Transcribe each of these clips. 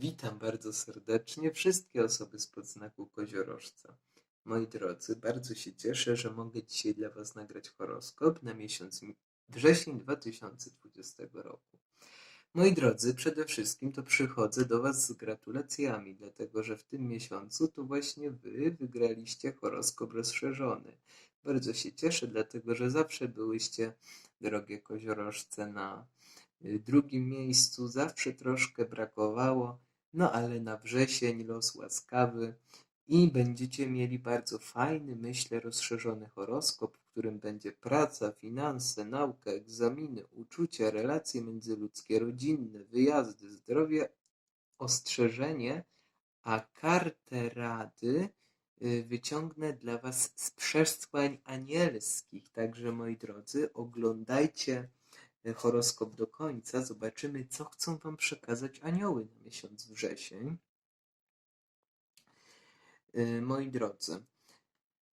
Witam bardzo serdecznie wszystkie osoby spod znaku koziorożca. Moi drodzy, bardzo się cieszę, że mogę dzisiaj dla Was nagrać horoskop na miesiąc mi- wrzesień 2020 roku. Moi drodzy, przede wszystkim to przychodzę do Was z gratulacjami, dlatego że w tym miesiącu to właśnie Wy wygraliście horoskop rozszerzony. Bardzo się cieszę, dlatego że zawsze byłyście, drogie koziorożce, na y, drugim miejscu, zawsze troszkę brakowało, no ale na wrzesień los łaskawy i będziecie mieli bardzo fajny, myślę, rozszerzony horoskop, w którym będzie praca, finanse, nauka, egzaminy, uczucia, relacje międzyludzkie, rodzinne, wyjazdy, zdrowie, ostrzeżenie, a kartę rady y, wyciągnę dla Was z przesłań anielskich. Także moi drodzy, oglądajcie horoskop do końca. Zobaczymy, co chcą Wam przekazać anioły na miesiąc wrzesień. Y, Moi drodzy,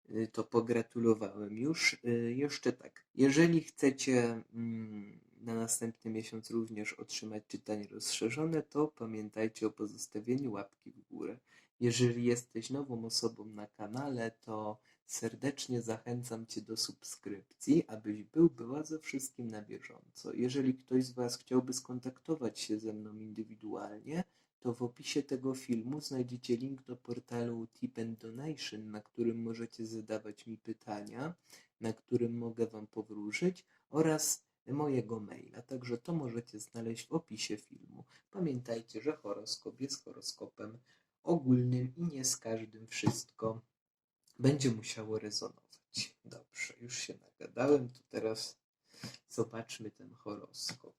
y, to pogratulowałem już. Y, Jeszcze tak, jeżeli chcecie mm, na następny miesiąc również otrzymać czytanie rozszerzone, to pamiętajcie o pozostawieniu łapki w górę. Jeżeli jesteś nową osobą na kanale, to serdecznie zachęcam Cię do subskrypcji, abyś był, była ze wszystkim na bieżąco. Jeżeli ktoś z Was chciałby skontaktować się ze mną indywidualnie, to w opisie tego filmu znajdziecie link do portalu Tip and Donation, na którym możecie zadawać mi pytania, na którym mogę Wam powróżyć oraz mojego maila. Także to możecie znaleźć w opisie filmu. Pamiętajcie, że horoskop jest horoskopem ogólnym i nie z każdym wszystko będzie musiało rezonować. Dobrze, już się nagadałem, to teraz zobaczmy ten horoskop.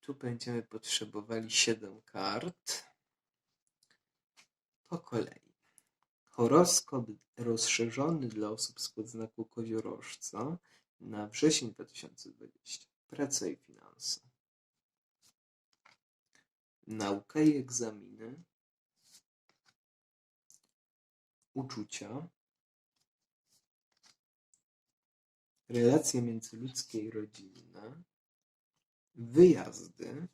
Tu będziemy potrzebowali 7 kart. Po kolei. Horoskop rozszerzony dla osób spod znaku koziorożca na wrzesień 2020. Praca i finanse. Nauka i egzaminy. Uczucia. Relacje międzyludzkie i rodzinne wyjazdy,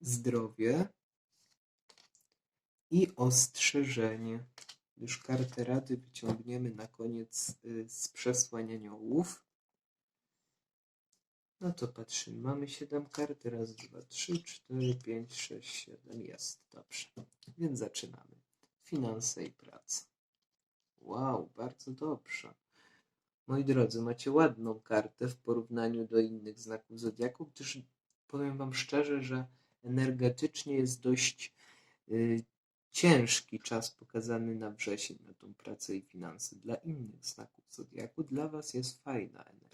zdrowie i ostrzeżenie. Już kartę rady wyciągniemy na koniec y, z przesłań aniołów. No to patrzymy. Mamy 7 kart. Raz, dwa, trzy, cztery, pięć, sześć, siedem. Jest. Dobrze. Więc zaczynamy. Finanse i praca. Wow, bardzo dobrze. Moi drodzy, macie ładną kartę w porównaniu do innych znaków zodiaku, gdyż powiem Wam szczerze, że energetycznie jest dość y, ciężki czas pokazany na wrzesień, na tą pracę i finanse. Dla innych znaków zodiaku, dla Was jest fajna energia.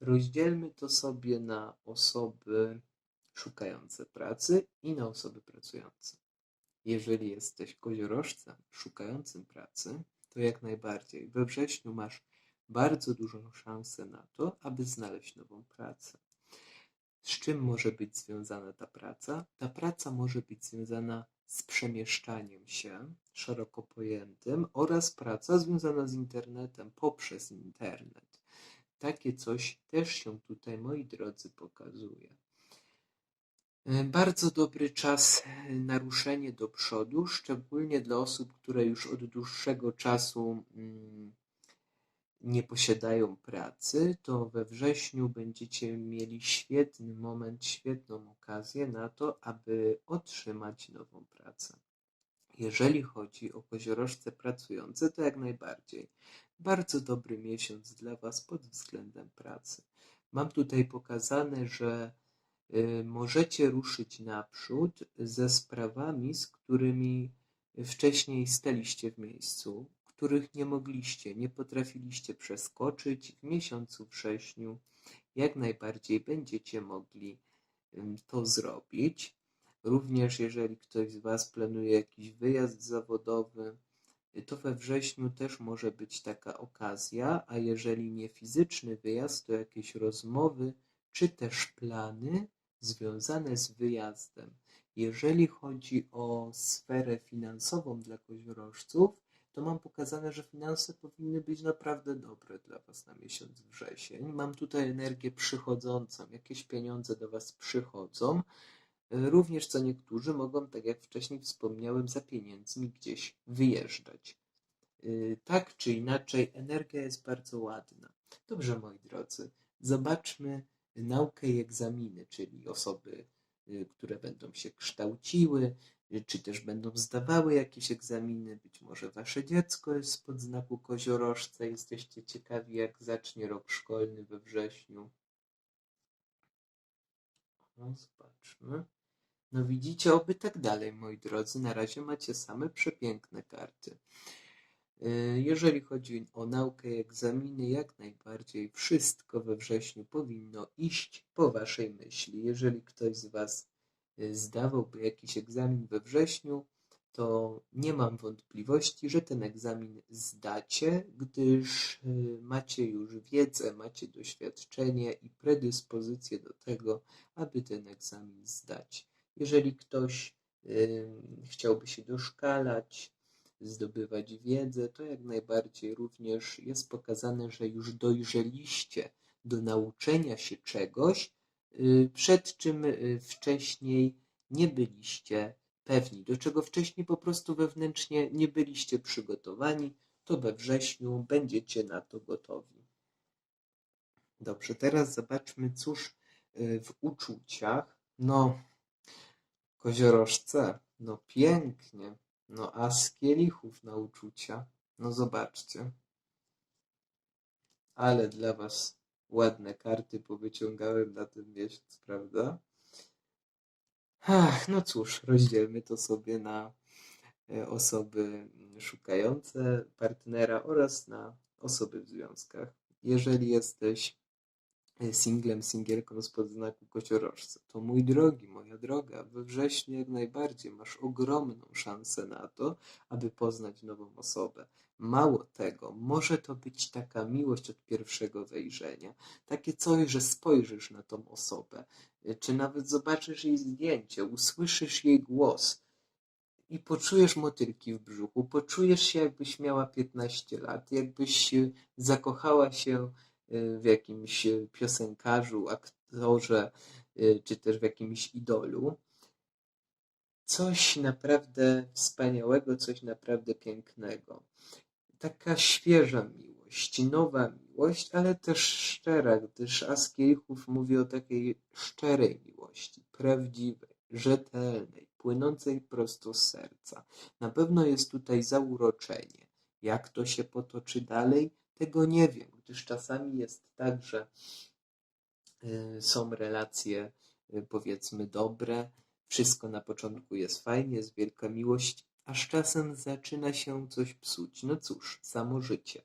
Rozdzielmy to sobie na osoby szukające pracy i na osoby pracujące. Jeżeli jesteś koziorożcem szukającym pracy, to jak najbardziej. We wrześniu masz bardzo dużą szansę na to, aby znaleźć nową pracę. Z czym może być związana ta praca? Ta praca może być związana z przemieszczaniem się, szeroko pojętym, oraz praca związana z internetem poprzez internet. Takie coś też się tutaj, moi drodzy, pokazuje. E, Bardzo dobry czas e, na ruszenie do przodu, szczególnie dla osób, które już od dłuższego czasu mm, nie posiadają pracy, to we wrześniu będziecie mieli świetny moment, świetną okazję na to, aby otrzymać nową pracę. Jeżeli chodzi o koziorożce pracujące, to jak najbardziej. Bardzo dobry miesiąc dla Was pod względem pracy. Mam tutaj pokazane, że y, możecie ruszyć naprzód ze sprawami, z którymi wcześniej staliście w miejscu, których nie mogliście, nie potrafiliście przeskoczyć w miesiącu wrześniu. Jak najbardziej będziecie mogli to zrobić. Również jeżeli ktoś z Was planuje jakiś wyjazd zawodowy, to we wrześniu też może być taka okazja, a jeżeli nie fizyczny wyjazd, to jakieś rozmowy czy też plany związane z wyjazdem. Jeżeli chodzi o sferę finansową dla koziorożców, to mam pokazane, że finanse powinny być naprawdę dobre dla Was na miesiąc wrzesień. Mam tutaj energię przychodzącą, jakieś pieniądze do Was przychodzą. Również co niektórzy mogą, tak jak wcześniej wspomniałem, za pieniędzmi gdzieś wyjeżdżać. Yy, Tak czy inaczej, energia jest bardzo ładna. Dobrze, moi drodzy, zobaczmy naukę i egzaminy, czyli osoby, y, które będą się kształciły, y, czy też będą zdawały jakieś egzaminy. Być może wasze dziecko jest spod znaku koziorożca. Jesteście ciekawi, jak zacznie rok szkolny we wrześniu. No, zobaczmy. No widzicie, oby tak dalej, moi drodzy. Na razie macie same przepiękne karty. Y, Jeżeli chodzi o naukę i egzaminy, jak najbardziej wszystko we wrześniu powinno iść po Waszej myśli. Jeżeli ktoś z Was y, zdawałby jakiś egzamin we wrześniu, to nie mam wątpliwości, że ten egzamin zdacie, gdyż y, macie już wiedzę, macie doświadczenie i predyspozycję do tego, aby ten egzamin zdać. Jeżeli ktoś chciałby się doszkalać, zdobywać wiedzę, to jak najbardziej również jest pokazane, że już dojrzeliście do nauczenia się czegoś, y, przed czym y, wcześniej nie byliście pewni, do czego wcześniej po prostu wewnętrznie nie byliście przygotowani, to we wrześniu będziecie na to gotowi. Dobrze, teraz zobaczmy, cóż y, w uczuciach. No, koziorożce, no pięknie. No a z kielichów na uczucia, no zobaczcie. Ale dla was ładne karty powyciągałem na ten miesiąc, prawda? Ach, no cóż, rozdzielmy to sobie na e, osoby szukające partnera oraz na osoby w związkach. Jeżeli jesteś singlem, singielką spod znaku kociorożca, to mój drogi, moja droga, we wrześniu jak najbardziej masz ogromną szansę na to, aby poznać nową osobę. Mało tego, może to być taka miłość od pierwszego wejrzenia, takie coś, że spojrzysz na tą osobę, y, czy nawet zobaczysz jej zdjęcie, usłyszysz jej głos i poczujesz motylki w brzuchu, poczujesz się jakbyś miała 15 lat, jakbyś y, zakochała się w jakimś y, piosenkarzu, aktorze, y, czy też w jakimś idolu. Coś naprawdę wspaniałego, coś naprawdę pięknego. Taka świeża miłość, nowa miłość, ale też szczera, gdyż As Kielichów mówi o takiej szczerej miłości, prawdziwej, rzetelnej, płynącej prosto z serca. Na pewno jest tutaj zauroczenie. Jak to się potoczy dalej, tego nie wiem, gdyż czasami jest tak, że y, są relacje, y, powiedzmy, dobre, wszystko na początku jest fajnie, jest wielka miłość, aż czasem zaczyna się coś psuć. No cóż, samo życie.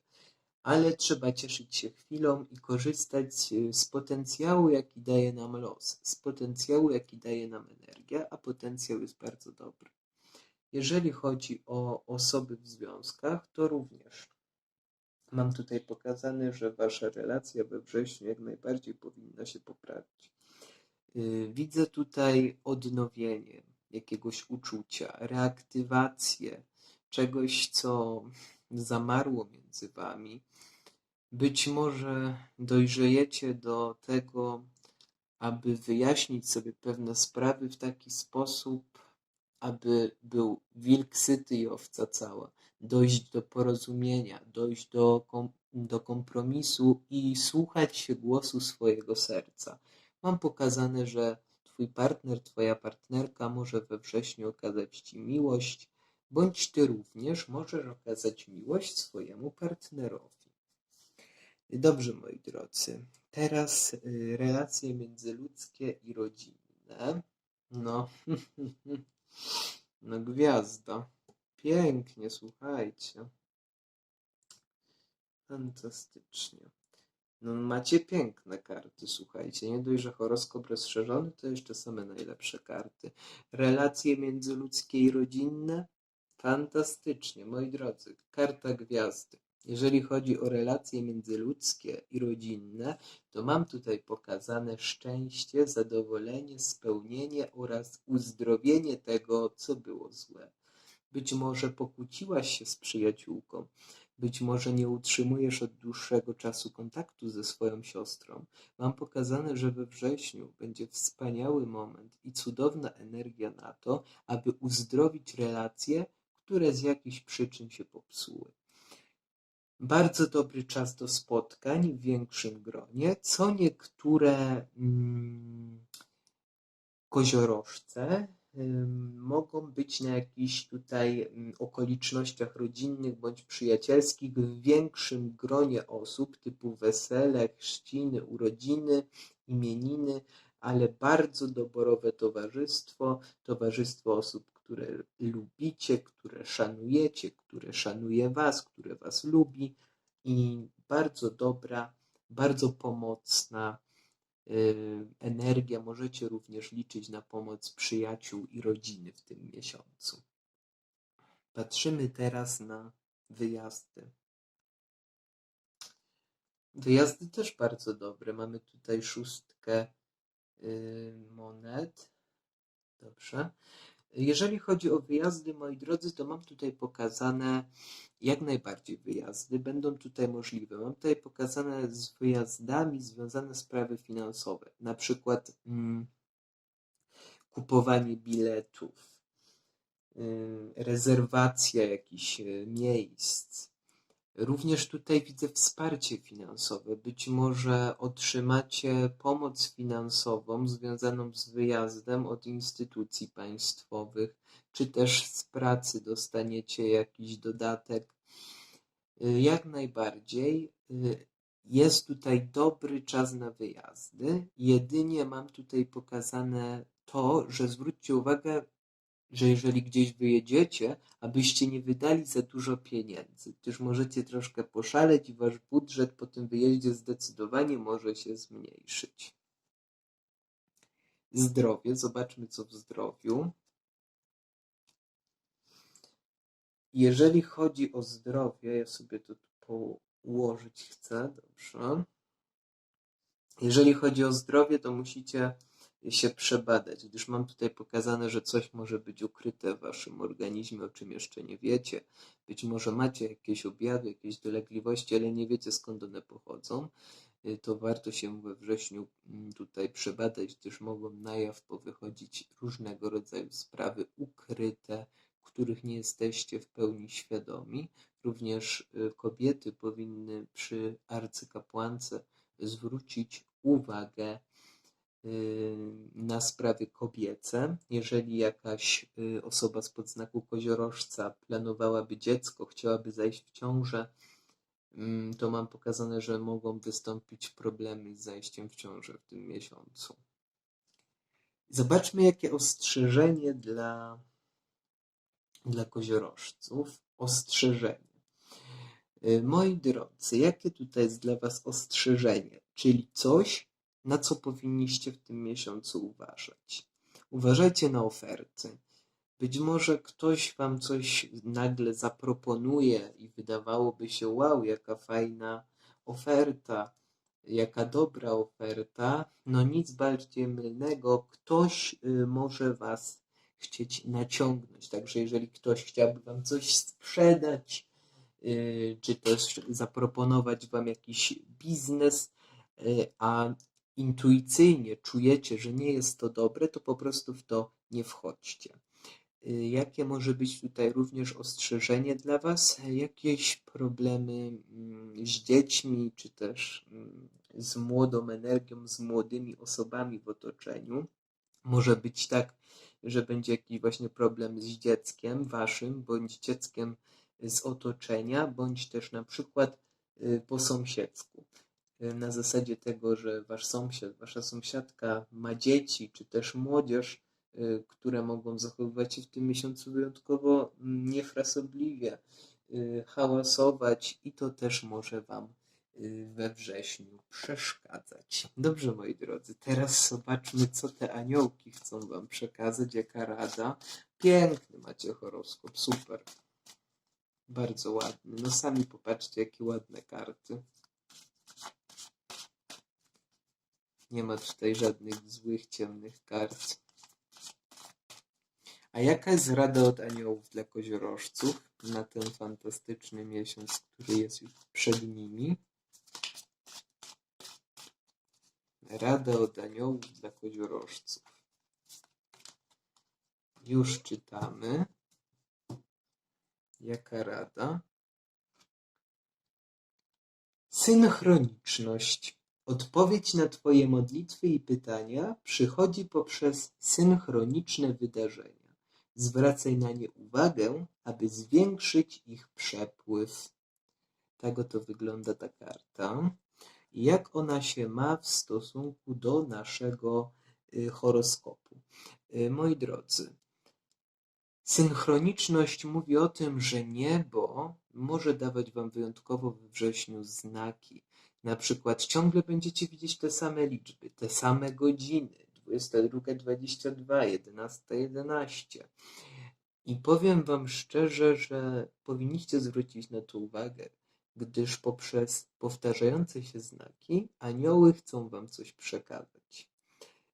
Ale trzeba cieszyć się chwilą i korzystać y, z potencjału, jaki daje nam los, z potencjału, jaki daje nam energia, a potencjał jest bardzo dobry. Jeżeli chodzi o osoby w związkach, to również mam tutaj pokazane, że wasza relacja we wrześniu jak najbardziej powinna się poprawić. Yy, Widzę tutaj odnowienie jakiegoś uczucia, reaktywację czegoś, co zamarło między wami. Być może dojrzejecie do tego, aby wyjaśnić sobie pewne sprawy w taki sposób, aby był wilk syty i owca cała. Dojść do porozumienia, dojść do, kom- do kompromisu i słuchać się głosu swojego serca. Mam pokazane, że Twój partner, Twoja partnerka może we wrześniu okazać Ci miłość, bądź Ty również możesz okazać miłość swojemu partnerowi. Dobrze, moi drodzy. Teraz y, relacje międzyludzkie i rodzinne. No, no gwiazda. Pięknie, słuchajcie. Fantastycznie. No, macie piękne karty, słuchajcie. Nie dość, że horoskop rozszerzony, to jeszcze same najlepsze karty. Relacje międzyludzkie i rodzinne? Fantastycznie, moi drodzy. Karta gwiazdy. Jeżeli chodzi o relacje międzyludzkie i rodzinne, to mam tutaj pokazane szczęście, zadowolenie, spełnienie oraz uzdrowienie tego, co było złe. Być może pokłóciłaś się z przyjaciółką, być może nie utrzymujesz od dłuższego czasu kontaktu ze swoją siostrą. Mam pokazane, że we wrześniu będzie wspaniały moment i cudowna energia na to, aby uzdrowić relacje, które z jakichś przyczyn się popsuły. Bardzo dobry czas do spotkań w większym gronie, co niektóre mm, koziorożce mogą być na jakichś tutaj ym, okolicznościach rodzinnych bądź przyjacielskich w większym gronie osób, typu wesele, chrzciny, urodziny, imieniny, ale bardzo doborowe towarzystwo, towarzystwo osób, które lubicie, które szanujecie, które szanuje Was, które Was lubi i bardzo dobra, bardzo pomocna y, energia. Możecie również liczyć na pomoc przyjaciół i rodziny w tym miesiącu. Patrzymy teraz na wyjazdy. Wyjazdy też bardzo dobre. Mamy tutaj szóstkę y, monet. Dobrze. Jeżeli chodzi o wyjazdy, moi drodzy, to mam tutaj pokazane jak najbardziej wyjazdy. Będą tutaj możliwe. Mam tutaj pokazane z wyjazdami związane sprawy finansowe. Na przykład mm, kupowanie biletów, y, rezerwacja jakichś y, miejsc. Również tutaj widzę wsparcie finansowe. Być może otrzymacie pomoc finansową związaną z wyjazdem od instytucji państwowych, czy też z pracy dostaniecie jakiś dodatek. Y, Jak najbardziej y, jest tutaj dobry czas na wyjazdy. Jedynie mam tutaj pokazane to, że zwróćcie uwagę, że jeżeli gdzieś wyjedziecie, abyście nie wydali za dużo pieniędzy, gdyż możecie troszkę poszaleć i wasz budżet po tym wyjeździe zdecydowanie może się zmniejszyć. Zdrowie, zobaczmy co w zdrowiu. Jeżeli chodzi o zdrowie, ja sobie to tu położyć chcę, dobrze. Jeżeli chodzi o zdrowie, to musicie się przebadać, gdyż mam tutaj pokazane, że coś może być ukryte w waszym organizmie, o czym jeszcze nie wiecie. Być może macie jakieś objawy, jakieś dolegliwości, ale nie wiecie skąd one pochodzą. Y, To warto się we wrześniu mm, tutaj przebadać, gdyż mogą na jaw powychodzić różnego rodzaju sprawy ukryte, których nie jesteście w pełni świadomi. Również y, kobiety powinny przy arcykapłance zwrócić uwagę na sprawy kobiece. Jeżeli jakaś y, osoba spod znaku koziorożca planowałaby dziecko, chciałaby zajść w ciążę, mm, to mam pokazane, że mogą wystąpić problemy z zajściem w ciążę w tym miesiącu. Zobaczmy, jakie ostrzeżenie dla, dla koziorożców. Ostrzeżenie. Y, Moi drodzy, jakie tutaj jest dla Was ostrzeżenie? Czyli coś, na co powinniście w tym miesiącu uważać. Uważajcie na oferty. Być może ktoś Wam coś nagle zaproponuje i wydawałoby się, wow, jaka fajna oferta, jaka dobra oferta. No nic bardziej mylnego, ktoś y, może Was chcieć naciągnąć. Także jeżeli ktoś chciałby Wam coś sprzedać, y, czy też zaproponować Wam jakiś biznes, y, a intuicyjnie czujecie, że nie jest to dobre, to po prostu w to nie wchodźcie. Y, Jakie może być tutaj również ostrzeżenie dla Was? Jakieś problemy mm, z dziećmi, czy też mm, z młodą energią, z młodymi osobami w otoczeniu? Może być tak, że będzie jakiś właśnie problem z dzieckiem Waszym, bądź dzieckiem z otoczenia, bądź też na przykład y, po sąsiedzku na zasadzie tego, że wasz sąsiad, wasza sąsiadka ma dzieci, czy też młodzież, y, które mogą zachowywać się w tym miesiącu wyjątkowo niefrasobliwie, y, hałasować i to też może wam y, we wrześniu przeszkadzać. Dobrze, moi drodzy, teraz zobaczmy, co te aniołki chcą wam przekazać, jaka rada. Piękny macie horoskop, super. Bardzo ładny. No sami popatrzcie, jakie ładne karty. Nie ma tutaj żadnych złych, ciemnych kart. A jaka jest rada od aniołów dla koziorożców na ten fantastyczny miesiąc, który jest już przed nimi? Rada od aniołów dla koziorożców. Już czytamy. Jaka rada? Synchroniczność. Odpowiedź na Twoje modlitwy i pytania przychodzi poprzez synchroniczne wydarzenia. Zwracaj na nie uwagę, aby zwiększyć ich przepływ. Tak oto wygląda ta karta. Jak ona się ma w stosunku do naszego y, horoskopu? Y, Moi drodzy, Synchroniczność mówi o tym, że niebo może dawać wam wyjątkowo we wrześniu znaki. Na przykład ciągle będziecie widzieć te same liczby, te same godziny. 22.22, 11.11. I powiem wam szczerze, że powinniście zwrócić na to uwagę, gdyż poprzez powtarzające się znaki anioły chcą wam coś przekazać.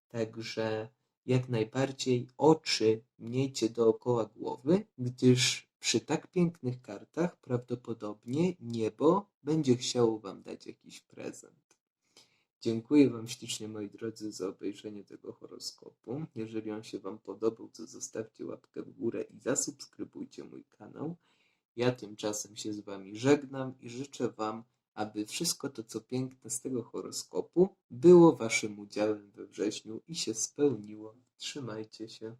Także jak najbardziej oczy miejcie dookoła głowy, gdyż przy tak pięknych kartach prawdopodobnie niebo będzie chciało Wam dać jakiś prezent. Dziękuję Wam ślicznie, moi drodzy, za obejrzenie tego horoskopu. Jeżeli on się Wam podobał, to zostawcie łapkę w górę i zasubskrybujcie mój kanał. Ja tymczasem się z Wami żegnam i życzę Wam, aby wszystko to, co piękne z tego horoskopu, było Waszym udziałem we wrześniu i się spełniło. Trzymajcie się.